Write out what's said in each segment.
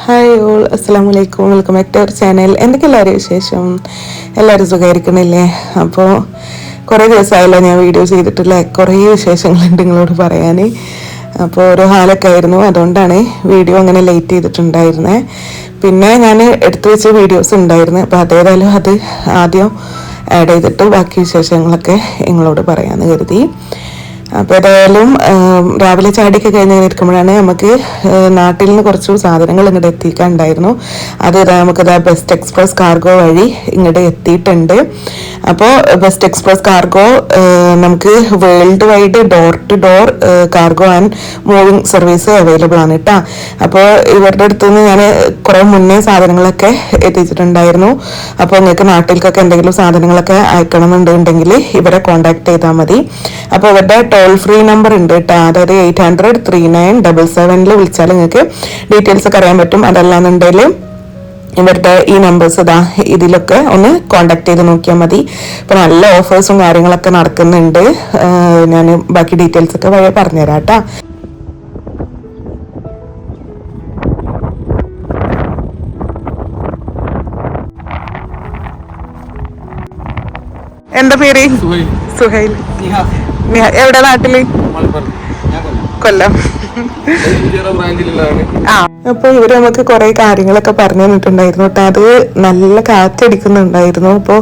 Hi all അസ്സാം വലൈക്കും welcome back to our channel എന്തൊക്കെ എല്ലാവരും വിശേഷം? എല്ലാവരും സുഖമായിരിക്കണില്ലേ? അപ്പോൾ കുറേ ദിവസമായല്ലോ ഞാൻ വീഡിയോ ചെയ്തിട്ടില്ല? കുറേ വിശേഷങ്ങളുണ്ട് നിങ്ങളോട് പറയാൻ അപ്പോൾ ഓരോ ഹാലൊക്കെ ആയിരുന്നു. അതുകൊണ്ടാണ് വീഡിയോ അങ്ങനെ ലേറ്റ് ചെയ്തിട്ടുണ്ടായിരുന്നത് പിന്നെ ഞാൻ എടുത്തു വെച്ച വീഡിയോസ് ഉണ്ടായിരുന്നു. അപ്പോൾ അതേതായാലും അത് ആദ്യം ആഡ് ചെയ്തിട്ട് ബാക്കി വിശേഷങ്ങളൊക്കെ നിങ്ങളോട് പറയാമെന്ന് കരുതി. അപ്പോൾ ഏതായാലും രാവിലെ ചാടിയൊക്കെ കഴിഞ്ഞ് ഇങ്ങനെ ഇരിക്കുമ്പോഴാണ് നമുക്ക് നാട്ടിൽ നിന്ന് കുറച്ച് സാധനങ്ങൾ ഇങ്ങോട്ട് എത്തിക്കാനുണ്ടായിരുന്നു. അത് നമുക്ക് ബെസ്റ്റ് എക്സ്പ്രസ് കാർഗോ വഴി ഇങ്ങോട്ട് എത്തിയിട്ടുണ്ട്. അപ്പോൾ ബെസ്റ്റ് എക്സ്പ്രസ് കാർഗോ നമുക്ക് world wide door to door cargo and moving service available ആണ് കേട്ടോ അപ്പോൾ ഇവരുടെ അടുത്ത് നിന്ന് ഞാൻ കുറേ മുന്നേ സാധനങ്ങളൊക്കെ എത്തിച്ചിട്ടുണ്ടായിരുന്നു. അപ്പോൾ നിങ്ങൾക്ക് നാട്ടിലേക്കൊക്കെ എന്തെങ്കിലും സാധനങ്ങളൊക്കെ അയക്കണമെന്നുണ്ടെങ്കിൽ ഇവരെ കോൺടാക്ട് ചെയ്താൽ മതി. അപ്പോൾ ഇവരുടെ ടോൾ ഫ്രീ നമ്പർ ഉണ്ട് കേട്ടോ അതായത് eight hundred three nine double സെവനിൽ വിളിച്ചാൽ നിങ്ങൾക്ക് ഡീറ്റെയിൽസ് ഒക്കെ അറിയാൻ പറ്റും. അതല്ലാന്നുണ്ടെങ്കിൽ ഇവരുടെ ഈ നമ്പേഴ്സ് ഇതാ ഇതിലൊക്കെ ഒന്ന് കോണ്ടാക്ട് ചെയ്ത് നോക്കിയാൽ മതി. ഇപ്പൊ നല്ല ഓഫേഴ്സും കാര്യങ്ങളൊക്കെ നടക്കുന്നുണ്ട്. ഞാൻ ബാക്കി ഡീറ്റെയിൽസ് ഒക്കെ വഴി പറഞ്ഞുതരാം കേട്ടോ. എന്താ പേര്? സുഹൈൽ. എവിടെ നാട്ടിൽ? കൊല്ലം. ആ. അപ്പൊ ഇവർ നമുക്ക് കുറെ കാര്യങ്ങളൊക്കെ പറഞ്ഞു തന്നിട്ടുണ്ടായിരുന്നു. കേട്ടോ അത് നല്ല കാറ്റടിക്കുന്നുണ്ടായിരുന്നു. അപ്പോൾ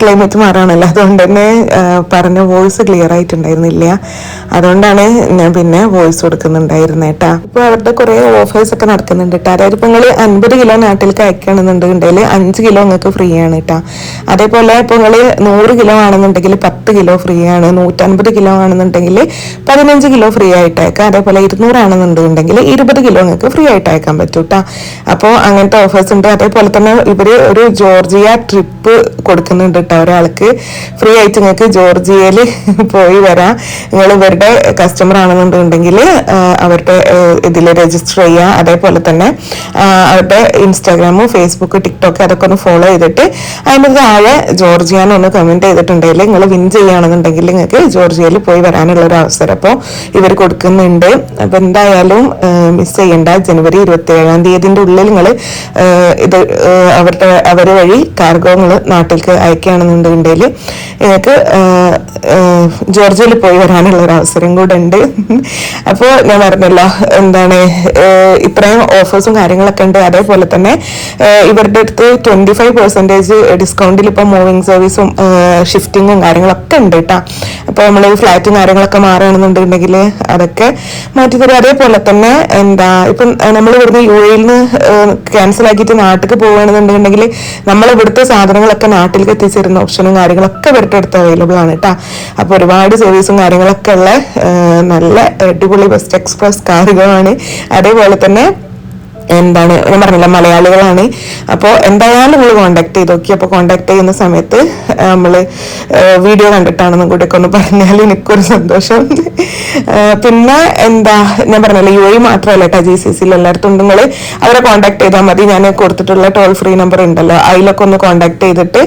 ക്ലൈമറ്റ് മാറാണല്ലോ. അതുകൊണ്ട് തന്നെ പറഞ്ഞ വോയിസ് ക്ലിയർ ആയിട്ടുണ്ടായിരുന്നില്ല. അതുകൊണ്ടാണ് ഞാൻ പിന്നെ വോയിസ് കൊടുക്കുന്നുണ്ടായിരുന്നത് കേട്ടാ ഇപ്പൊ അവരുടെ കുറെ ഓഫേഴ്സ് ഒക്കെ നടക്കുന്നുണ്ട് കേട്ടോ അതായത് നിങ്ങൾ അൻപത് കിലോ നാട്ടിലേക്ക് അയക്കണമെന്നുണ്ടെങ്കിൽ അഞ്ച് കിലോ നിങ്ങൾക്ക് ഫ്രീ ആണ് കേട്ടോ അതേപോലെ ഇപ്പൊ നിങ്ങൾ നൂറ് കിലോ ആണെന്നുണ്ടെങ്കിൽ പത്ത് കിലോ ഫ്രീ ആണ്. നൂറ്റൻപത് കിലോ ആണെന്നുണ്ടെങ്കിൽ പതിനഞ്ച് കിലോ ഫ്രീ ആയിട്ടേക്കാം അതേപോലെ ഇരുന്നൂറാണെന്നുണ്ടെങ്കിൽ ഇരുപത് കിലോ നിങ്ങൾക്ക് ഫ്രീ ആയിട്ട് അയക്കാൻ പറ്റും കേട്ടോ അപ്പോൾ അങ്ങനത്തെ ഓഫേഴ്സ് ഉണ്ട്. അതേപോലെ തന്നെ ഇവർ ഒരു ജോർജിയ ട്രിപ്പ് കൊടുക്കുന്നുണ്ട് കേട്ടോ ഒരാൾക്ക്. ഫ്രീ ആയിട്ട് നിങ്ങൾക്ക് ജോർജിയയിൽ പോയി വരാം. നിങ്ങൾ ഇവരുടെ കസ്റ്റമർ ആണെന്നുണ്ടെങ്കിൽ അവരുടെ ഇതിൽ രജിസ്റ്റർ ചെയ്യുക അതേപോലെ തന്നെ അവരുടെ ഇൻസ്റ്റാഗ്രാമും ഫേസ്ബുക്ക് ടിക്ടോക്ക് അതൊക്കെ ഒന്ന് ഫോളോ ചെയ്തിട്ട് അതിന്റെ താഴെ ജോർജിയ എന്നൊന്ന് കമന്റ് ചെയ്തിട്ടുണ്ടെങ്കിൽ നിങ്ങൾ വിൻ ചെയ്യുകയാണെന്നുണ്ടെങ്കിൽ നിങ്ങൾക്ക് ജോർജിയയിൽ പോയി വരാനുള്ള ഒരു അവസരം അപ്പോൾ ഇവർ കൊടുക്കുന്നുണ്ട്. അപ്പോൾ എന്തായാലും മിസ് ചെയ്യണ്ട. ജനുവരി ഇരുപത്തി ഏഴാം തീയതിന്റെ ഉള്ളിൽ നിങ്ങൾ ഇത് അവരുടെ അവർ വഴി കാർഗോ നിങ്ങൾ നാട്ടിലേക്ക് അയക്കുകയാണെന്നുണ്ടെങ്കിൽ നിങ്ങൾക്ക് ജോർജിയയിൽ പോയി വരാനുള്ള ഒരു അവസരം കൂടെ ഉണ്ട്. അപ്പോൾ ഞാൻ പറഞ്ഞല്ലോ എന്താണ് ഇത്രയും ഓഫേഴ്സും കാര്യങ്ങളൊക്കെ ഉണ്ട്. അതേപോലെ തന്നെ ഇവരുടെ അടുത്ത് ട്വന്റി ഫൈവ് പെർസെന്റേജ് ഡിസ്കൗണ്ടിൽ ഇപ്പോൾ മൂവിങ് സർവീസും ഷിഫ്റ്റിങ്ങും കാര്യങ്ങളൊക്കെ ഉണ്ട് കേട്ടോ. അപ്പോൾ നമ്മൾ ഫ്ലാറ്റും കാര്യങ്ങളൊക്കെ മാറുകയാണെന്നുണ്ടെങ്കിൽ അതൊക്കെ മാറ്റി തരും അതേപോലെ തന്നെ എന്താ ഇപ്പം നമ്മൾ ഇവിടുന്ന് യു എയിൽ നിന്ന് ക്യാൻസൽ ആക്കിയിട്ട് നാട്ടിലേക്ക് പോവുകയാണെന്നുണ്ടെങ്കിൽ നമ്മൾ ഇവിടുത്തെ സാധനങ്ങളൊക്കെ നാട്ടിലേക്ക് എത്തിച്ചേരുന്ന ഓപ്ഷനും കാര്യങ്ങളൊക്കെ ഇവരുടെ അടുത്ത് അവൈലബിൾ ആണ് കേട്ടോ അപ്പോൾ ഒരുപാട് സർവീസും കാര്യങ്ങളൊക്കെ ഉള്ള നല്ല അടിപൊളി ബെസ്റ്റ് എക്സ്പ്രസ് കാറുകളാണ് അതേപോലെ തന്നെ എന്താണ് ഞാൻ പറഞ്ഞില്ല മലയാളികളാണ്. അപ്പോൾ എന്തായാലും നമ്മൾ കോണ്ടാക്ട് ചെയ്ത്. നോക്കി അപ്പോൾ കോണ്ടാക്ട് ചെയ്യുന്ന സമയത്ത് നമ്മൾ വീഡിയോ കണ്ടിട്ടാണെന്നും കൂടി ഒക്കെ ഒന്ന് പറഞ്ഞാൽ എനിക്കൊരു സന്തോഷം. പിന്നെ എന്താ ഞാൻ പറഞ്ഞല്ലോ യു ഐ മാത്രമല്ല കേട്ടോ ജി സി സിയിൽ എല്ലായിടത്തും നിങ്ങൾ അവരെ കോണ്ടാക്ട് ചെയ്താൽ മതി. ഞാൻ കൊടുത്തിട്ടുള്ള ടോൾ ഫ്രീ നമ്പർ ഉണ്ടല്ലോ അതിലൊക്കെ ഒന്ന് കോണ്ടാക്ട് ചെയ്തിട്ട്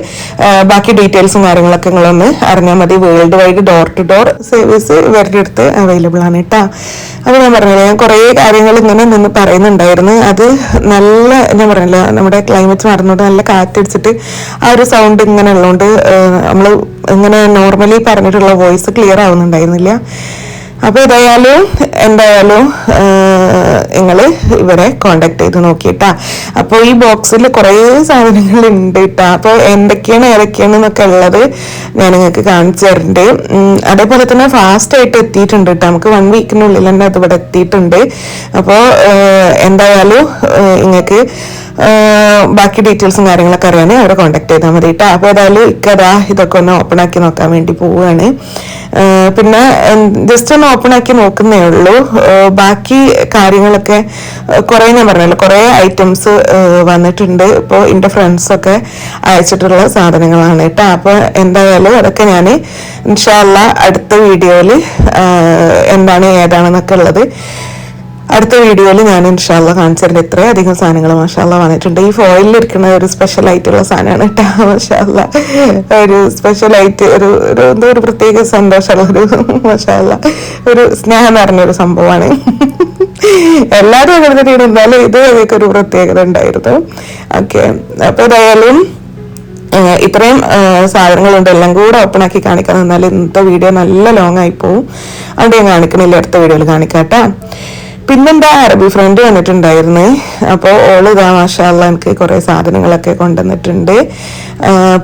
ബാക്കി ഡീറ്റെയിൽസും കാര്യങ്ങളൊക്കെ നിങ്ങളൊന്ന് അറിഞ്ഞാൽ മതി. World wide door to door service ഇവരുടെ അടുത്ത് അവൈലബിൾ ആണ് കേട്ടോ. അപ്പോൾ ഞാൻ പറഞ്ഞില്ല ഞാൻ കുറേ കാര്യങ്ങൾ ഇങ്ങനെ നിന്ന് പറയുന്നുണ്ടായിരുന്നു. അത് നല്ല ഞാൻ പറഞ്ഞില്ല നമ്മുടെ ക്ലൈമറ്റ് മാറുന്നത് നല്ല കാറ്റടിച്ചിട്ട് ആ ഒരു സൗണ്ട് ഇങ്ങനെ ഉള്ളതുകൊണ്ട് നമ്മൾ ഇങ്ങനെ നോർമലി പറഞ്ഞിട്ടുള്ള വോയിസ് ക്ലിയർ ആവുന്നുണ്ടായിരുന്നില്ല. അപ്പോൾ ഇതായാലും എന്തായാലും നിങ്ങൾ ഇവരെ കോണ്ടാക്ട് ചെയ്ത് നോക്കിയിട്ടാ. അപ്പോൾ ഈ ബോക്സിൽ കുറേ സാധനങ്ങൾ ഉണ്ട് കേട്ടാ അപ്പോൾ എന്തൊക്കെയാണ് ഏതൊക്കെയാണ് എന്നൊക്കെ ഉള്ളത് ഞാൻ നിങ്ങൾക്ക് കാണിച്ചു തരുന്നുണ്ട് അതേപോലെ തന്നെ ഫാസ്റ്റ് ആയിട്ട് എത്തിയിട്ടുണ്ട് കേട്ടോ നമുക്ക് വൺ വീക്കിനുള്ളിൽ തന്നെ അത് ഇവിടെ എത്തിയിട്ടുണ്ട് അപ്പോൾ എന്തായാലും നിങ്ങൾക്ക് ബാക്കി ഡീറ്റെയിൽസും കാര്യങ്ങളൊക്കെ അറിയാൻ അവരെ കോൺടാക്ട് ചെയ്താൽ മതി കേട്ടോ അപ്പോൾ ഏതായാലും ഇക്കതാ ഇതൊക്കെ ഒന്ന് ഓപ്പൺ ആക്കി നോക്കാൻ വേണ്ടി പോവുകയാണ് പിന്നെ ജസ്റ്റ് ഒന്ന് ഓപ്പൺ ആക്കി നോക്കുന്നേ ഉള്ളൂ. ബാക്കി കാര്യങ്ങളൊക്കെ കുറേ ഞാൻ പറഞ്ഞല്ലോ കുറേ ഐറ്റംസ് വന്നിട്ടുണ്ട്. ഇപ്പോൾ എന്റെ ഫ്രണ്ട്സൊക്കെ അയച്ചിട്ടുള്ള സാധനങ്ങളാണ് കേട്ടോ അപ്പോൾ എന്തായാലും അതൊക്കെ ഞാൻ ഇൻഷാല്ല അടുത്ത വീഡിയോയിൽ എന്താണ് ഏതാണെന്നൊക്കെ ഉള്ളത് അടുത്ത വീഡിയോയിൽ ഞാൻ ഇൻഷാല്ല കാണിച്ചിട്ടുണ്ട് ഇത്രയും അധികം സാധനങ്ങൾ മഷാല്ല വന്നിട്ടുണ്ട്. ഈ ഫോയിലിൽ ഇരിക്കുന്ന ഒരു സ്പെഷ്യൽ ആയിട്ടുള്ള സാധനമാണ് കേട്ടോ മഷാല്ല ഒരു സ്പെഷ്യൽ ആയിട്ട് ഒരു ഒരു എന്തോ ഒരു പ്രത്യേക സന്തോഷമുള്ള ഒരു മഷാല്ല ഒരു സ്നേഹം നിറഞ്ഞ ഒരു സംഭവമാണ്. എല്ലാവരും അങ്ങനെ തന്നെയാണ് എന്നാലും ഇത് ഒരു പ്രത്യേകത ഉണ്ടായിരുന്നു. ഓക്കെ അപ്പൊ ഏതായാലും ഇത്രയും സാധനങ്ങളുണ്ട്. എല്ലാം കൂടെ ഓപ്പൺ ആക്കി കാണിക്കാൻ നിന്നാൽ ഇന്നത്തെ വീഡിയോ നല്ല ലോങ് ആയി പോവും. അതുകൊണ്ട് ഞാൻ കാണിക്കണില്ല. അടുത്ത വീഡിയോയിൽ കാണിക്കാട്ടാ പിന്നെന്താ അറബി ഫ്രണ്ട് വന്നിട്ടുണ്ടായിരുന്നു. അപ്പോൾ ഓൾ ഇതാ മാഷാല്ല എനിക്ക് കുറേ സാധനങ്ങളൊക്കെ കൊണ്ടുവന്നിട്ടുണ്ട്.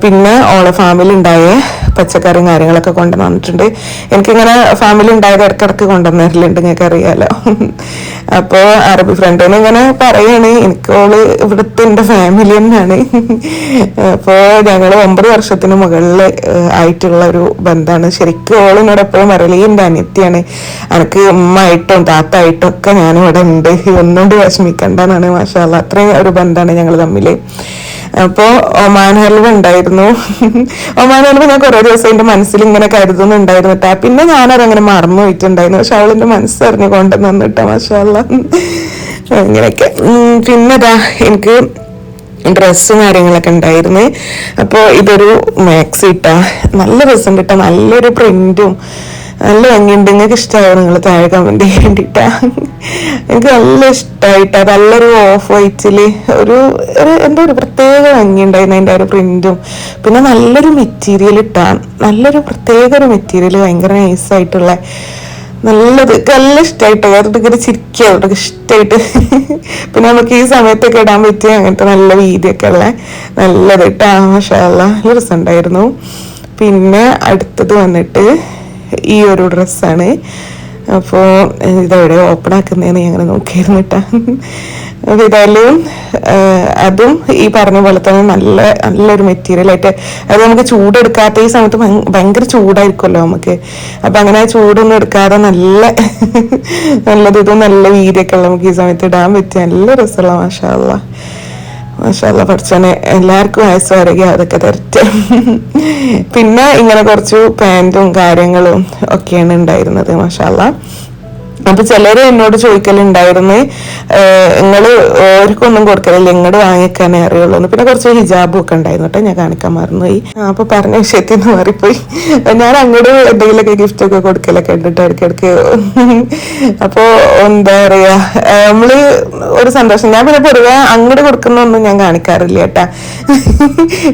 പിന്നെ ഓളെ ഫാമിലി ഉണ്ടായ പച്ചക്കറിയും കാര്യങ്ങളൊക്കെ കൊണ്ടുവന്നിട്ടുണ്ട്. വന്നിട്ടുണ്ട് എനിക്കിങ്ങനെ ഫാമിലി ഉണ്ടായത് ഇടക്കിടക്ക് കൊണ്ടുവന്നിട്ടുണ്ട് നിങ്ങൾക്ക് അറിയാലോ അപ്പോൾ അറബി ഫ്രണ്ടിന് ഇങ്ങനെ പറയാണ് എനിക്ക് ഓൾ ഇവിടുത്തെ എന്റെ ഫാമിലി തന്നെയാണ്. അപ്പോൾ ഞങ്ങൾ ഒമ്പത് വർഷത്തിന് മുകളിൽ ആയിട്ടുള്ള ഒരു ബന്ധമാണ് ശരിക്കും ഓളിനോട് എപ്പോഴും ഈ എന്റെ അനിയത്തിയാണ്. എനിക്ക് ഉമ്മ ആയിട്ടും താത്ത ആയിട്ടും ഒക്കെ ഞാനിവിടെ ഉണ്ട് ഒന്നുകൊണ്ട് വിഷമിക്കണ്ടെന്നാണ് മാഷാല്ല അത്രയും ഒരു ബന്ധമാണ് ഞങ്ങൾ തമ്മിൽ അപ്പോൾ ഒമാൻ ഹൽവ ഉണ്ടായിരുന്നു. ഒമാൻ ഹൽവ ഞാൻ കുറേ ദിവസം എന്റെ മനസ്സിൽ ഇങ്ങനെ കരുതുന്നുണ്ടായിരുന്നു പിന്നെ ഞാനതങ്ങനെ മറന്നു പോയിട്ടുണ്ടായിരുന്നു. പക്ഷെ അവളെന്റെ മനസ്സറിഞ്ഞ് കൊണ്ടുവന്നു കേട്ടോ മാഷാല്ല അങ്ങനെയൊക്കെ. പിന്നെ എനിക്ക് ഡ്രസ്സും കാര്യങ്ങളൊക്കെ ഉണ്ടായിരുന്നു. അപ്പോൾ ഇതൊരു മാക്സി ഇട്ട. നല്ല രസം കിട്ടാം. നല്ലൊരു പ്രിന്റും നല്ല ഭംഗിയുണ്ട്. നിങ്ങൾക്ക് ഇഷ്ടമായോ നിങ്ങൾ താഴെ കമന്റ് ചെയ്യേണ്ടിട്ടാ എനിക്ക് നല്ല ഇഷ്ടമായിട്ട് നല്ലൊരു ഓഫ് വൈറ്റിൽ ഒരു എന്തോ ഒരു പ്രത്യേക ഭംഗി ഉണ്ടായിരുന്നു അതിന്റെ ഒരു പ്രിന്റും. പിന്നെ നല്ലൊരു മെറ്റീരിയൽ ഇട്ടാണ് നല്ലൊരു പ്രത്യേക ഒരു മെറ്റീരിയൽ ഭയങ്കര നൈസായിട്ടുള്ള നല്ലത്. നല്ല ഇഷ്ടമായിട്ട് വേറെ ഇങ്ങനെ ചിരിക്കുക അവർക്ക് ഇഷ്ടമായിട്ട് പിന്നെ നമുക്ക് ഈ സമയത്തൊക്കെ ഇടാൻ പറ്റിയ അങ്ങനത്തെ നല്ല വീതിയൊക്കെ ഉള്ള നല്ലത് ഇട്ടാ. മഷാല്ല നല്ല രസമുണ്ടായിരുന്നു. പിന്നെ അടുത്തത് വന്നിട്ട് ഈ ഒരു ഡ്രസ്സാണ്. അപ്പോൾ ഇതെവിടെ ഓപ്പൺ ആക്കുന്നതെന്ന് ഞങ്ങൾ നോക്കിയിരുന്നു കേട്ടോ ഏതായാലും അതും ഈ പറഞ്ഞ പോലെ തന്നെ നല്ല നല്ലൊരു മെറ്റീരിയൽ ആയിട്ട് അത് നമുക്ക് ചൂടെടുക്കാത്ത ഈ സമയത്ത് ഭയങ്ക- ഭയങ്കര ചൂടായിരിക്കുമല്ലോ നമുക്ക്. അപ്പം അങ്ങനെ ചൂടൊന്നും എടുക്കാതെ നല്ല നല്ലത് നല്ല വീതിയൊക്കെ ഉള്ള നമുക്ക് ഈ സമയത്ത് ഇടാൻ പറ്റിയ നല്ല രസമുള്ള മാഷാള്ള മാഷാല്ല പഠിച്ചോനെ. എല്ലാവർക്കും വയസ്സ് വരകയും അതൊക്കെ തരട്ടെ. പിന്നെ ഇങ്ങനെ കുറച്ച് പാന്റും കാര്യങ്ങളും ഒക്കെയാണ് ഉണ്ടായിരുന്നത് മാഷാല്ല അപ്പൊ ചിലര് എന്നോട് ചോദിക്കലുണ്ടായിരുന്നു നിങ്ങൾ ഓർക്കൊന്നും കൊടുക്കലില്ല ഇങ്ങോട്ട് വാങ്ങിക്കാനേ അറിയുള്ളൂ. പിന്നെ കുറച്ച് ഹിജാബും ഒക്കെ ഉണ്ടായിരുന്നു കേട്ടോ ഞാൻ കാണിക്കാൻ മറന്നുപോയി. അപ്പൊ പറഞ്ഞ വിഷയത്തിൽ നിന്ന് മാറിപ്പോയി. ഞാൻ അങ്ങോട്ട് എന്തെങ്കിലുമൊക്കെ ഗിഫ്റ്റ് ഒക്കെ കൊടുക്കലൊക്കെ ഉണ്ട് കേട്ടോ ഇടയ്ക്കിടയ്ക്ക് അപ്പോ എന്താ പറയാ നമ്മൾ ഒരു സന്തോഷം. ഞാൻ പിന്നെ പൊതുവെ അങ്ങോട്ട് കൊടുക്കുന്നൊന്നും ഞാൻ കാണിക്കാറില്ല കേട്ടാ.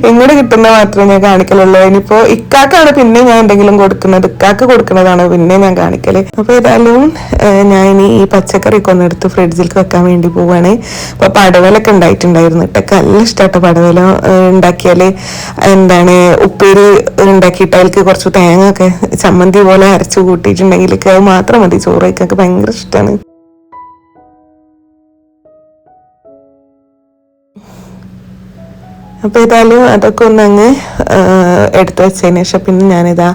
ഇങ്ങോട്ട് കിട്ടുന്ന മാത്രമേ ഞാൻ കാണിക്കലുള്ളൂ. ഇനിയിപ്പോ ഇക്കാക്കാണ് പിന്നെ ഞാൻ എന്തെങ്കിലും കൊടുക്കുന്നത് ഇക്കാക്ക് കൊടുക്കുന്നതാണ് പിന്നെ ഞാൻ കാണിക്കൽ. അപ്പൊ ഏതായാലും ഞാൻ ഇനി ഈ പച്ചക്കറി ഒക്കെ ഒന്ന് എടുത്ത് ഫ്രിഡ്ജിലേക്ക് വെക്കാൻ വേണ്ടി പോവാണ്. അപ്പൊ പടവലൊക്കെ ഉണ്ടായിട്ടുണ്ടായിരുന്നു കേട്ടോ. നല്ല ഇഷ്ടമായിട്ട് പടവല ഉണ്ടാക്കിയാൽ. എന്താണ് ഉപ്പേരി ഉണ്ടാക്കിയിട്ട് അതിലേക്ക് കുറച്ച് തേങ്ങ ഒക്കെ ചമ്മന്തി പോലെ അരച്ചു കൂട്ടിയിട്ടുണ്ടെങ്കിൽ അത് മാത്രം മതി. ചോറ് കഴിക്കാൻ ഭയങ്കര ഇഷ്ടമാണ് അപ്പോൾ ഏതായാലും അതൊക്കെ ഒന്ന് അങ്ങ് എടുത്തു വെച്ചതിന് ശേഷം പിന്നെ ഞാനിതാ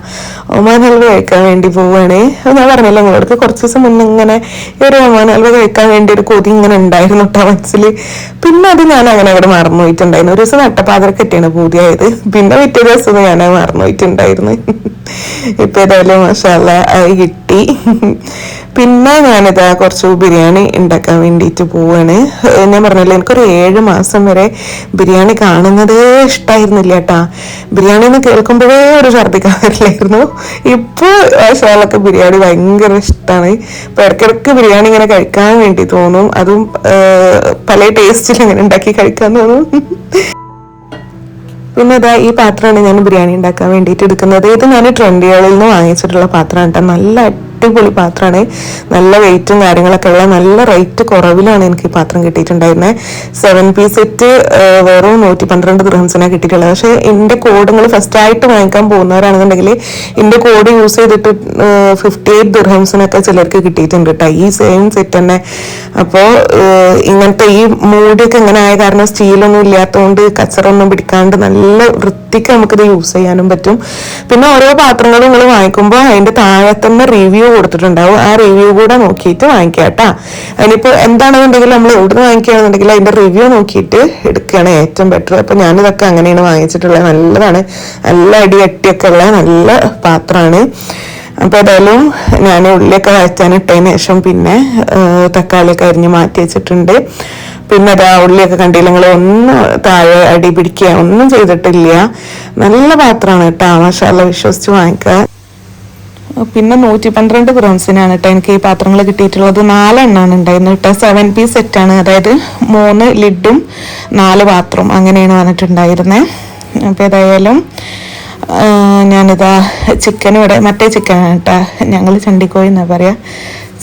ഒമാൻ ഹൽവ കഴിക്കാൻ വേണ്ടി പോവുകയാണ് അത് ഞാൻ പറഞ്ഞല്ലോ നിങ്ങളോടൊക്കെ കുറച്ച് ദിവസം മുന്നേ ഇങ്ങനെ ഈ ഒരു ഒമാൻ ഹൽവ കഴിക്കാൻ വേണ്ടി ഒരു കൊതി ഇങ്ങനെ ഉണ്ടായിരുന്നു കേട്ടോ മനസ്സിൽ പിന്നെ അത് ഞാൻ അങ്ങനെ അവിടെ മറന്നു പോയിട്ടുണ്ടായിരുന്നു. ഒരു ദിവസം നട്ടപ്പാതിരക്കെട്ടിയാണ് പൂതിയായത് പിന്നെ പിറ്റേ ദിവസം ഞാൻ മറന്നു പോയിട്ടുണ്ടായിരുന്നു. ഇപ്പൊ ഏതായാലും മസാല കിട്ടി. പിന്നെ ഞാനിതാ കുറച്ച് ബിരിയാണി ഉണ്ടാക്കാൻ വേണ്ടിയിട്ട് പോവാണ്. ഞാൻ പറഞ്ഞല്ലോ എനിക്കൊരു ഏഴ് മാസം വരെ ബിരിയാണി കാണുന്നതേ ഇഷ്ടമായിരുന്നില്ല കേട്ടാ ബിരിയാണി എന്ന് കേൾക്കുമ്പോഴേ ഒരു ഛർദ്ദിക്കാൻ വരില്ലായിരുന്നു. ഇപ്പോൾ മസാലൊക്കെ ബിരിയാണി ഭയങ്കര ഇഷ്ടമാണ് ഇപ്പൊ ഇടയ്ക്കിടയ്ക്ക് ബിരിയാണി ഇങ്ങനെ കഴിക്കാൻ വേണ്ടി തോന്നും. അതും പല ടേസ്റ്റിൽ ഇങ്ങനെ ഉണ്ടാക്കി കഴിക്കാൻ തോന്നും. പിന്നെ ഇതാ ഈ പാത്രമാണ് ഞാൻ ബിരിയാണി ഉണ്ടാക്കാൻ വേണ്ടിയിട്ട് എടുക്കുന്നത്. ഇത് ഞാൻ ട്രെൻഡികളിൽ നിന്ന് വാങ്ങിച്ചിട്ടുള്ള പാത്രമാണ് കേട്ടോ നല്ല അടിപൊളി പാത്രമാണ്. നല്ല വെയിറ്റും കാര്യങ്ങളൊക്കെ ഉള്ള നല്ല റേറ്റ് കുറവിലാണ് എനിക്ക് ഈ പാത്രം കിട്ടിയിട്ടുണ്ടായിരുന്നത് സെവൻ പീസ് സെറ്റ് വെറും നൂറ്റി പന്ത്രണ്ട് ദൃഹംസിനാണ് കിട്ടിയിട്ടുള്ളത്. പക്ഷേ എന്റെ കോഡ് നിങ്ങൾ ഫസ്റ്റ് ആയിട്ട് വാങ്ങിക്കാൻ പോകുന്നവരാണെന്നുണ്ടെങ്കിൽ എന്റെ കോഡ് യൂസ് ചെയ്തിട്ട് ഫിഫ്റ്റി എയ്റ്റ് ഗ്രഹംസിനൊക്കെ ചിലർക്ക് കിട്ടിയിട്ടുണ്ട് കേട്ടോ ഈ സെയിം സെറ്റ് തന്നെ. അപ്പോൾ ഇങ്ങനത്തെ ഈ മൂടിയൊക്കെ ഇങ്ങനെ ആയ കാരണം സ്റ്റീലൊന്നും ഇല്ലാത്തതുകൊണ്ട് കച്ചറൊന്നും പിടിക്കാണ്ട് നല്ല വൃത്തിക്ക് നമുക്കിത് യൂസ് ചെയ്യാനും പറ്റും. പിന്നെ ഓരോ പാത്രങ്ങളും നിങ്ങൾ വാങ്ങിക്കുമ്പോൾ അതിന്റെ താഴെ തന്നെ റിവ്യൂ കൊടുത്തിട്ടുണ്ടാവും. ആ റിവ്യൂ കൂടെ നോക്കിയിട്ട് വാങ്ങിക്കുക കേട്ടാ. അതിനിപ്പോൾ എന്താണെന്നുണ്ടെങ്കിൽ നമ്മൾ എവിടെ നിന്ന് വാങ്ങിക്കുകയാണെന്നുണ്ടെങ്കിൽ അതിന്റെ റിവ്യൂ നോക്കിയിട്ട് എടുക്കുകയാണ് ഏറ്റവും ബെറ്റർ അപ്പൊ ഞാനിതൊക്കെ അങ്ങനെയാണ് വാങ്ങിച്ചിട്ടുള്ളത്. നല്ലതാണ്. നല്ല അടി അട്ടിയൊക്കെ ഉള്ള നല്ല പാത്രമാണ്. അപ്പോൾ ഏതായാലും ഞാൻ ഉള്ളിയൊക്കെ വഴറ്റാനിട്ടതിന് ശേഷം പിന്നെ തക്കാളിയൊക്കെ അരിഞ്ഞ് മാറ്റി വെച്ചിട്ടുണ്ട്. പിന്നെ അതാ ഉള്ളിയൊക്കെ കണ്ടില്ല? നിങ്ങൾ ഒന്നും താഴെ അടി പിടിക്കുക. ഒന്നും ചെയ്തിട്ടില്ല. നല്ല പാത്രമാണ് കേട്ടോ. മഷാല വിശ്വസിച്ച് വാങ്ങിക്കുക. പിന്നെ നൂറ്റി പന്ത്രണ്ട് ബ്രോൺസിനാണ് കേട്ടോ എനിക്ക് ഈ പാത്രങ്ങൾ കിട്ടിയിട്ടുള്ളത്. നാലെണ്ണാണ് ഉണ്ടായിരുന്നത് കേട്ടോ സെവൻ പീസ് ആണ്. അതായത് മൂന്ന് ലിഡും നാല് പാത്രവും അങ്ങനെയാണ് വന്നിട്ടുണ്ടായിരുന്നത് അപ്പോൾ ഏതായാലും ഞാനിതാ ചിക്കൻ ഇവിടെ മറ്റേ ചിക്കനാണ് കേട്ടോ ഞങ്ങൾ ചണ്ടിക്കോയി എന്നാ പറയുക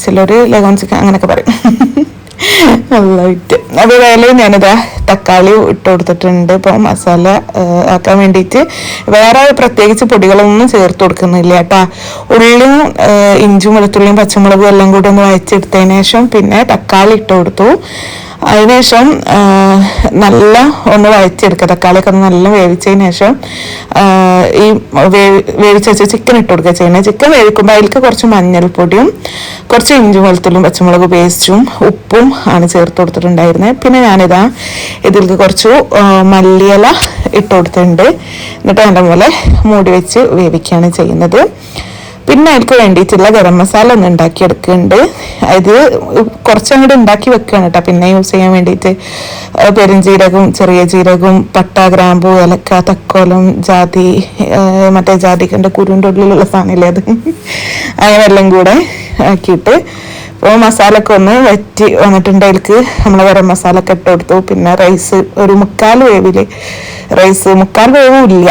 ചിലർ ലഗോൺ ചിക്കൻ അങ്ങനെയൊക്കെ പറയും. അപ്പോൾ ഏതായാലും ഞാനിതാ തക്കാളി ഇട്ട് കൊടുത്തിട്ടുണ്ട്. ഇപ്പോൾ മസാല ആക്കാൻ വേണ്ടിയിട്ട് വേറെ പ്രത്യേകിച്ച് പൊടികളൊന്നും ചേർത്ത് കൊടുക്കുന്നില്ല കേട്ടാ. ഉള്ളിയും ഇഞ്ചും വെളുത്തുള്ളിയും പച്ചമുളകും എല്ലാം കൂടി ഒന്ന് വഴച്ചെടുത്തതിന് ശേഷം പിന്നെ തക്കാളി ഇട്ട് കൊടുത്തു. അതിനുശേഷം നല്ല ഒന്ന് വഴറ്റിയെടുക്കുക തക്കാളിയൊക്കെ ഒന്ന് നല്ല വേവിച്ചതിന് ശേഷം ഈ വേവി- വേവിച്ച് വെച്ച ചിക്കൻ ഇട്ട് കൊടുക്കുക ചെയ്യുന്നത് ചിക്കൻ വേവിക്കുമ്പോൾ അതിലേക്ക് കുറച്ച് മഞ്ഞൾപ്പൊടിയും കുറച്ച് ഇഞ്ചി വെളുത്തുള്ളും പച്ചമുളക് പേസ്റ്റും ഉപ്പും ആണ് ചേർത്ത് കൊടുത്തിട്ടുണ്ടായിരുന്നത് പിന്നെ ഞാനിതാ ഇതിലേക്ക് കുറച്ച് മല്ലിയില ഇട്ട് കൊടുത്തിട്ടുണ്ട്. എന്നിട്ട് നല്ലപോലെ മൂടി വെച്ച് വേവിക്കുകയാണ് ചെയ്യുന്നത്. പിന്നെ അതിൽക്ക് വേണ്ടിയിട്ടുള്ള ഗരം മസാല ഒന്ന് ഉണ്ടാക്കിയെടുക്കുന്നുണ്ട്. ഇത് കുറച്ചങ്ങോട്ട് ഉണ്ടാക്കി വെക്കുകയാണ് കേട്ടോ. പിന്നെ യൂസ് ചെയ്യാൻ വേണ്ടിയിട്ട് പെരുംജീരകവും ചെറിയ ജീരകവും പട്ട ഗ്രാമ്പു ഏലക്ക തക്കോലം ജാതി മറ്റേ ജാതിക്കന്റെ കുരുവിന്റെ ഉള്ളിലുള്ള സാധനമില്ലേ അത്? അങ്ങനെ എല്ലാം കൂടെ ആക്കിയിട്ട് അപ്പോൾ മസാല ഒക്കെ ഒന്ന് വറ്റി വന്നിട്ടുണ്ട് നമ്മൾ ഗരം മസാല ഒക്കെ ഇട്ട് കൊടുത്തു. പിന്നെ റൈസ് ഒരു മുക്കാൽ വേവിൽ റൈസ് മുക്കാൽ വേവും ഇല്ല.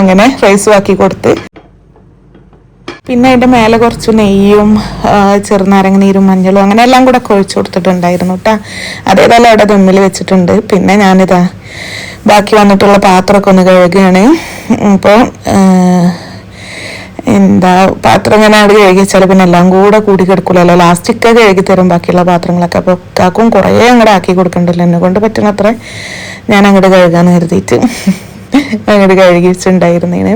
അങ്ങനെ റൈസ് ആക്കി കൊടുത്ത് പിന്നെ അതിന്റെ മേലെ കുറച്ച് നെയ്യും ചെറുനാരങ്ങ നീരും മഞ്ഞളും അങ്ങനെ എല്ലാം കൂടെ കുഴച്ച് കൊടുത്തിട്ടുണ്ടായിരുന്നു കേട്ടോ അതേതായാലും അവിടെ ദമ്മിൽ വെച്ചിട്ടുണ്ട്. പിന്നെ ഞാനിതാ ബാക്കി വന്നിട്ടുള്ള പാത്രമൊക്കെ ഒന്ന് കഴുകുകയാണ്. അപ്പോൾ എന്താ പാത്രം ഇങ്ങനെ അവിടെ കഴുകി വെച്ചാൽ പിന്നെ എല്ലാം കൂടെ കൂടി കിടക്കൂലല്ലോ. ലാസ്റ്റിക്കൊക്കെ കഴുകി തരും ബാക്കിയുള്ള പാത്രങ്ങളൊക്കെ. അപ്പോൾ കാക്കും കുറേ അങ്ങോട്ട് ആക്കി കൊടുക്കണ്ടല്ലോ. എന്നെ കൊണ്ട് പറ്റുന്നത്ര ഞാൻ അങ്ങോട്ട് കഴുകാന്ന് കരുതിയിട്ട് അങ്ങോട്ട് കഴുകി വെച്ചിട്ടുണ്ടായിരുന്നേന്.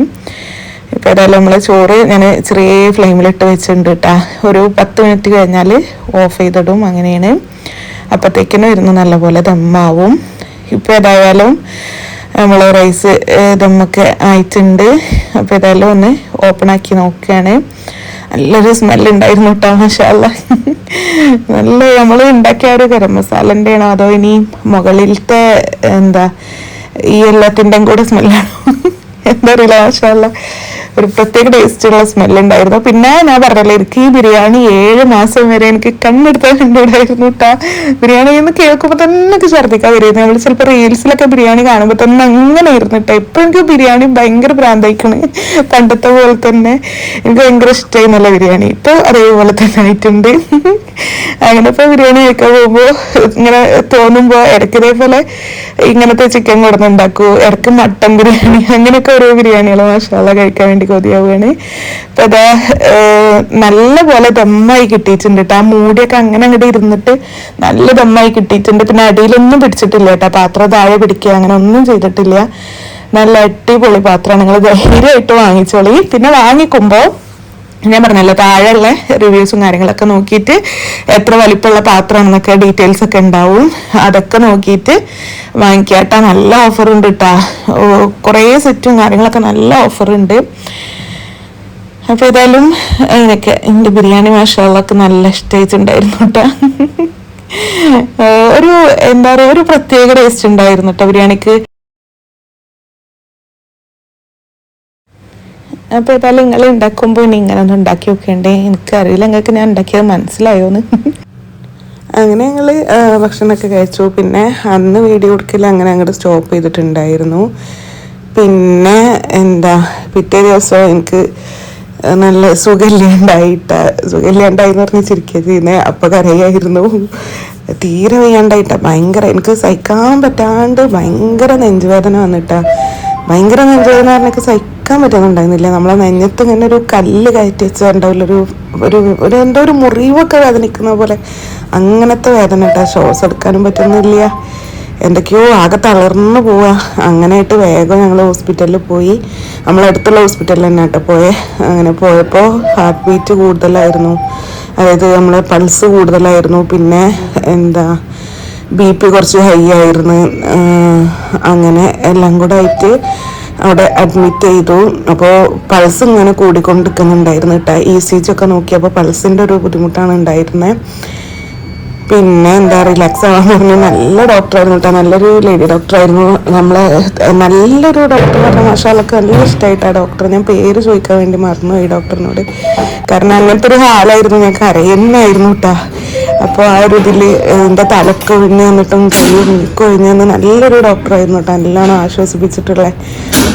ഏതായാലും നമ്മളെ ചോറ് ഞാൻ ചെറിയ ഫ്ലെയിമിലിട്ട് വെച്ചിട്ടുണ്ട് കേട്ടാ ഒരു പത്ത് മിനിറ്റ് കഴിഞ്ഞാൽ ഓഫ് ചെയ്തിടും അങ്ങനെയാണ്. അപ്പോഴത്തേക്കിനും ഇരുന്ന് നല്ലപോലെ ദമ്മാവും. ഇപ്പം ഏതായാലും നമ്മൾ റൈസ് ദമ്മൊക്കെ ആയിട്ടുണ്ട്. അപ്പോൾ ഏതായാലും ഒന്ന് ഓപ്പൺ ആക്കി നോക്കുകയാണ് നല്ലൊരു സ്മെല്ല് ഉണ്ടായിരുന്നു കേട്ടോ മഷാല്ല നല്ല നമ്മൾ ഉണ്ടാക്കിയ ഒരു ഗരം മസാലന്റെ ആണോ അതോ ഇനി മുകളിലത്തെ എന്താ ഈ എല്ലാത്തിന്റെയും കൂടെ സ്മെല്ലാണോ എന്താ അറിയില്ല മാഷാല്ല ഒരു പ്രത്യേക ടേസ്റ്റുള്ള സ്മെല്ല് ഉണ്ടായിരുന്നു. പിന്നെ ഞാൻ പറഞ്ഞല്ലോ എനിക്ക് ഈ ബിരിയാണി ഏഴ് മാസം വരെ എനിക്ക് കണ്ണെടുത്താൽ കണ്ടുകൂടായിരുന്നു കേട്ടാ ബിരിയാണി എന്ന് കേൾക്കുമ്പോൾ തന്നെ എനിക്ക് ഛർദ്ദിക്കാൻ വരുന്നത് നമ്മൾ ചിലപ്പോൾ റീൽസിലൊക്കെ ബിരിയാണി കാണുമ്പോൾ തന്നെ അങ്ങനെ ഇരുന്നിട്ട് ഇപ്പൊ എനിക്ക് ബിരിയാണി ഭയങ്കര ഭ്രാന്തായിക്കണ്. പണ്ടത്തെ പോലെ തന്നെ എനിക്ക് ഭയങ്കര നല്ല ബിരിയാണി. ഇപ്പൊ അതേപോലെ തന്നെ ആയിട്ടുണ്ട്. അങ്ങനെ ഇപ്പൊ ബിരിയാണി കഴിക്കാൻ പോകുമ്പോൾ ഇങ്ങനെ തോന്നുമ്പോൾ ഇടയ്ക്ക് ഇതേപോലെ ഇങ്ങനത്തെ ചിക്കൻ കൊടുന്നുണ്ടാക്കൂ ഇടയ്ക്ക് മട്ടൻ ബിരിയാണി അങ്ങനെയൊക്കെ ഓരോ ബിരിയാണികൾ മസാല കഴിക്കാൻ വേണ്ടി കൊതിയാവുകയാണ് അപ്പൊ അതാ നല്ല പോലെ ദമ്മായി കിട്ടിയിട്ടുണ്ട് കേട്ടോ. ആ മൂടിയൊക്കെ അങ്ങനെ അങ്ങോട്ട് ഇരുന്നിട്ട് നല്ല ദമ്മായി കിട്ടിയിട്ടുണ്ട്. പിന്നെ അടിയിലൊന്നും പിടിച്ചിട്ടില്ല കേട്ടോ. പാത്രം താഴെ പിടിക്കുക അങ്ങനെ ഒന്നും ചെയ്തിട്ടില്ല. നല്ല അടിപൊളി പാത്രമാണ്. നിങ്ങൾ ധൈര്യമായിട്ട് വാങ്ങിച്ചോളി. പിന്നെ വാങ്ങിക്കുമ്പോൾ ഞാൻ പറഞ്ഞല്ലോ താഴെയുള്ള റിവ്യൂസും കാര്യങ്ങളൊക്കെ നോക്കിയിട്ട് എത്ര വലിപ്പമുള്ള പാത്രമാണെന്നൊക്കെ ഡീറ്റെയിൽസ് ഒക്കെ ഉണ്ടാവും. അതൊക്കെ നോക്കിയിട്ട് വാങ്ങിക്കാട്ടാ നല്ല ഓഫർ ഉണ്ട് കേട്ടാ കുറേ സെറ്റും കാര്യങ്ങളൊക്കെ നല്ല ഓഫർ ഉണ്ട്. അപ്പോൾ ഏതായാലും എനിക്ക് എന്റെ ബിരിയാണി മഷാളൊക്കെ നല്ല ഇഷ്ടമായിട്ടുണ്ടായിരുന്നു കേട്ടോ ഒരു എന്താ പറയുക ഒരു പ്രത്യേക ടേസ്റ്റ് ഉണ്ടായിരുന്നു കേട്ടോ ബിരിയാണിക്ക്. അപ്പോൾ ഏതായാലും നിങ്ങൾ ഉണ്ടാക്കുമ്പോൾ ഇനി ഇങ്ങനെ ഒന്ന് ഉണ്ടാക്കി നോക്കേണ്ടേ? എനിക്കറിയില്ല. നിങ്ങൾക്ക് ഞാൻ ഉണ്ടാക്കിയത് മനസ്സിലായോന്ന്. അങ്ങനെ ഞങ്ങൾ ഭക്ഷണമൊക്കെ കഴിച്ചു. പിന്നെ അന്ന് വീഡിയോ കൊടുക്കില്ല അങ്ങനെ അങ്ങോട്ട് സ്റ്റോപ്പ് ചെയ്തിട്ടുണ്ടായിരുന്നു. പിന്നെ എന്താ പിറ്റേ ദിവസം എനിക്ക് നല്ല സുഖമില്ലാണ്ടായിട്ട സുഖമില്ലാണ്ടായി എന്ന് പറഞ്ഞ് ചിരിക്കുക ചെയ്യുന്നത് അപ്പോൾ കരയായിരുന്നു. തീരെ വയ്യാണ്ടായിട്ട. ഭയങ്കര എനിക്ക് സഹിക്കാൻ പറ്റാണ്ട് ഭയങ്കര നെഞ്ചുവേദന വന്നിട്ടാ. ഭയങ്കര നെഞ്ചുവേദന പറഞ്ഞൊക്കെ സഹിക്കാൻ പറ്റുന്നുണ്ടായിരുന്നില്ല നമ്മളെ നെഞ്ഞത്ത് ഇങ്ങനെ ഒരു കല്ല് കയറ്റി വെച്ചിട്ടുണ്ടാവില്ല ഒരു ഒരു ഒരു എന്തോ ഒരു മുറിവൊക്കെ വേദനിക്കുന്ന പോലെ അങ്ങനത്തെ വേദന കേട്ടോ ശ്വാസം എടുക്കാനും പറ്റുന്നില്ല. എന്തൊക്കെയോ ആകെ തളർന്നു പോവുക അങ്ങനെയായിട്ട് വേഗം ഞങ്ങൾ ഹോസ്പിറ്റലിൽ പോയി. നമ്മളടുത്തുള്ള ഹോസ്പിറ്റലിൽ തന്നെ കേട്ടോ പോയെ. അങ്ങനെ പോയപ്പോൾ ഹാർട്ട് ബീറ്റ് കൂടുതലായിരുന്നു. അതായത് നമ്മളെ പൾസ് കൂടുതലായിരുന്നു. പിന്നെ എന്താ ബി പി കുറച്ച് ഹൈ ആയിരുന്നു. അങ്ങനെ എല്ലാം കൂടെ ആയിട്ട് അവിടെ അഡ്മിറ്റ് ചെയ്തു. അപ്പോൾ പൾസ് ഇങ്ങനെ കൂടിക്കൊണ്ടിരിക്കുന്നുണ്ടായിരുന്നു കേട്ടോ ഇ സി ജി ഒക്കെ നോക്കിയപ്പോൾ പൾസിന്റെ ഒരു ബുദ്ധിമുട്ടാണ് ഉണ്ടായിരുന്നത് പിന്നെ എന്താ റിലാക്സ് ആവാൻ പറഞ്ഞു നല്ല ഡോക്ടറായിരുന്നു കേട്ടോ നല്ലൊരു ലേഡി ഡോക്ടറായിരുന്നു നമ്മളെ നല്ലൊരു ഡോക്ടർ പറഞ്ഞ മാഷാലൊക്കെ നല്ല ഇഷ്ടമായിട്ട് ആ ഡോക്ടർ ഞാൻ പേര് ചോദിക്കാൻ വേണ്ടി മറന്നു ഈ ഡോക്ടറിനോട് കാരണം അങ്ങനത്തെ ഒരു ഹാലായിരുന്നു ഞാൻ കരയുന്നായിരുന്നു കേട്ടോ അപ്പോൾ ആ ഒരു ഇതിൽ എന്റെ തലക്കൊഴിഞ്ഞ് വന്നിട്ടും കൈ ഒഴിഞ്ഞ് വന്ന് നല്ലൊരു ഡോക്ടറായിരുന്നു കേട്ടോ നല്ലോണം ആശ്വസിപ്പിച്ചിട്ടുള്ള.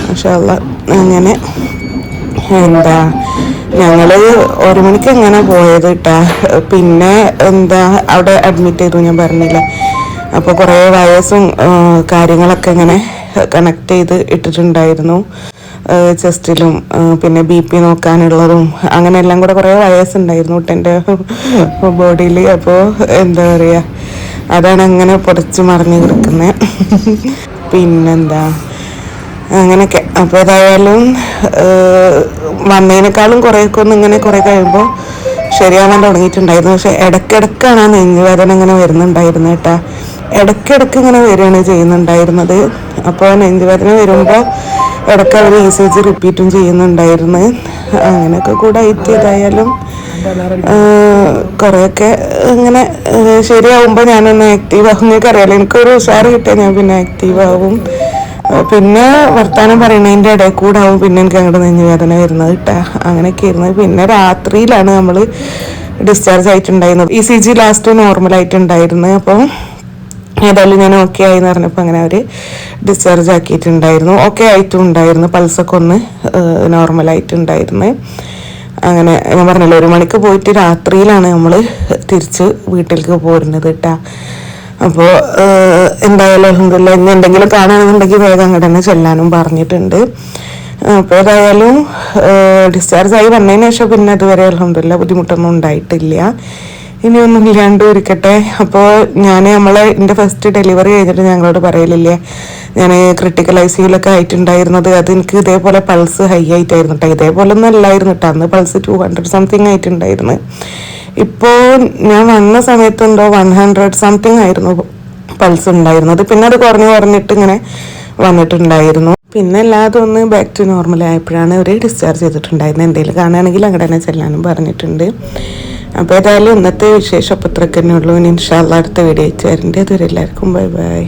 മാഷാല്ല അങ്ങനെ എന്താ ഞങ്ങൾ ഒരു മണിക്ക് എങ്ങനെ പോയത് കേട്ടാ പിന്നെ എന്താ അവിടെ അഡ്മിറ്റ് ചെയ്തു ഞാൻ പറഞ്ഞില്ല? അപ്പോൾ കുറേ വയസ്സും കാര്യങ്ങളൊക്കെ ഇങ്ങനെ കണക്ട് ചെയ്ത് ഇട്ടിട്ടുണ്ടായിരുന്നു. ചെസ്റ്റിലും പിന്നെ ബി പി നോക്കാനുള്ളതും അങ്ങനെ എല്ലാം കൂടെ കുറേ വയസ്സുണ്ടായിരുന്നു കുട്ടന്റെ ബോഡിയിൽ അപ്പോൾ എന്താ പറയുക അതാണ് അങ്ങനെ പൊടിച്ച് മറിഞ്ഞ് കിടക്കുന്നത് പിന്നെന്താ? അങ്ങനെയൊക്കെ. അപ്പോൾ ഏതായാലും വന്നതിനേക്കാളും കുറേയൊക്കെ ഒന്ന് ഇങ്ങനെ കുറേ കഴിയുമ്പോൾ ശരിയാവാൻ തുടങ്ങിയിട്ടുണ്ടായിരുന്നു. പക്ഷെ ഇടയ്ക്കിടയ്ക്കാണ് ആ നെഞ്ചുവേദന ഇങ്ങനെ വരുന്നുണ്ടായിരുന്നു കേട്ടാ. ഇടയ്ക്കിടയ്ക്ക് ഇങ്ങനെ വരികയാണ് ചെയ്യുന്നുണ്ടായിരുന്നത്. അപ്പോൾ നെഞ്ചുവേദന വരുമ്പോൾ ഇടയ്ക്ക് അവർ ഇ സി ജി റിപ്പീറ്റും ചെയ്യുന്നുണ്ടായിരുന്നു. അങ്ങനെയൊക്കെ കൂടെ ആയിട്ട് ഏതായാലും കുറേയൊക്കെ ഇങ്ങനെ ശരിയാവുമ്പോൾ ഞാനൊന്ന് ആക്റ്റീവ് ആകും നിങ്ങൾക്ക് അറിയാലോ എനിക്കൊരു ഉഷാറ് കിട്ടിയാൽ ഞാൻ പിന്നെ ആക്റ്റീവ് ആവും. പിന്നെ വർത്താനം പറയണതിന്റെ ഇടയിൽ കൂടെ ആവും. പിന്നെ എനിക്ക് അങ്ങോട്ട് നെഞ്ഞുവേദന വരുന്നത് കേട്ടോ അങ്ങനെയൊക്കെ ആയിരുന്നു. പിന്നെ രാത്രിയിലാണ് നമ്മൾ discharge ആയിട്ടുണ്ടായിരുന്നത്. E C G last normal ആയിട്ടുണ്ടായിരുന്നു. അപ്പോൾ ഏതായാലും ഞാൻ ഓക്കെ ആയി എന്ന് പറഞ്ഞപ്പോൾ അങ്ങനെ അവർ ഡിസ്ചാർജ് ആക്കിയിട്ടുണ്ടായിരുന്നു. ഓക്കെ ആയിട്ടും ഉണ്ടായിരുന്നു. പൾസൊക്കെ ഒന്ന് നോർമലായിട്ടുണ്ടായിരുന്നു അങ്ങനെ ഞാൻ പറഞ്ഞല്ലോ ഒരു മണിക്ക് പോയിട്ട് രാത്രിയിലാണ് നമ്മൾ തിരിച്ച് വീട്ടിലേക്ക് പോരുന്നത് കേട്ടാ അപ്പോൾ എന്തായാലും അലഹമില്ല ഇനി എന്തെങ്കിലും കാണുകയാണെന്നുണ്ടെങ്കിൽ വേഗം അങ്ങോട്ട് തന്നെ ചെല്ലാനും പറഞ്ഞിട്ടുണ്ട്. അപ്പോൾ ഏതായാലും ഡിസ്ചാർജ് ആയി വന്നതിന് ശേഷം പിന്നെ അതുവരെ അലഹമില്ല ബുദ്ധിമുട്ടൊന്നും ഉണ്ടായിട്ടില്ല. ഇനി ഇനിയൊന്നും ഇല്ലാണ്ട് ഇരിക്കട്ടെ. അപ്പോൾ ഞാൻ നമ്മളെ എന്റെ ഫസ്റ്റ് ഡെലിവറി കഴിഞ്ഞിട്ട് ഞങ്ങളോട് പറയലില്ലേ ഞാൻ ക്രിട്ടിക്കൽ ഐ സിയിലൊക്കെ ആയിട്ടുണ്ടായിരുന്നത് അത് എനിക്ക് ഇതേപോലെ പൾസ് ഹൈ ആയിട്ടായിരുന്നു കേട്ടോ ഇതേപോലെ ഒന്നും അല്ലായിരുന്നു കേട്ടോ അന്ന് പൾസ് ടു ഹൺഡ്രഡ് സംതിങ് ആയിട്ടുണ്ടായിരുന്നു. ഇപ്പോൾ ഞാൻ വന്ന സമയത്തുണ്ടോ വൺ ഹൺഡ്രഡ് സംതിങ് ആയിരുന്നു പൾസ് ഉണ്ടായിരുന്നത്. പിന്നെ അത് കുറഞ്ഞു കുറഞ്ഞിട്ട് ഇങ്ങനെ വന്നിട്ടുണ്ടായിരുന്നു. പിന്നെ അല്ലാതെ ഒന്ന് ബാക്ക് ടു നോർമൽ ആയപ്പോഴാണ് അവർ ഡിസ്ചാർജ് ചെയ്തിട്ടുണ്ടായിരുന്നത്. എന്തെങ്കിലും കാണുകയാണെങ്കിൽ അങ്ങനെ തന്നെ ചെല്ലാനും പറഞ്ഞിട്ടുണ്ട്. അപ്പോൾ ഏതായാലും ഇന്നത്തെ വിശേഷം അപ്പത്രക്കന്നെ ഉള്ളൂ. ഇനി ഇൻഷാല്ല അടുത്ത വീഡിയോ അയച്ചു അതൊരു എല്ലാവർക്കും ബൈ ബൈ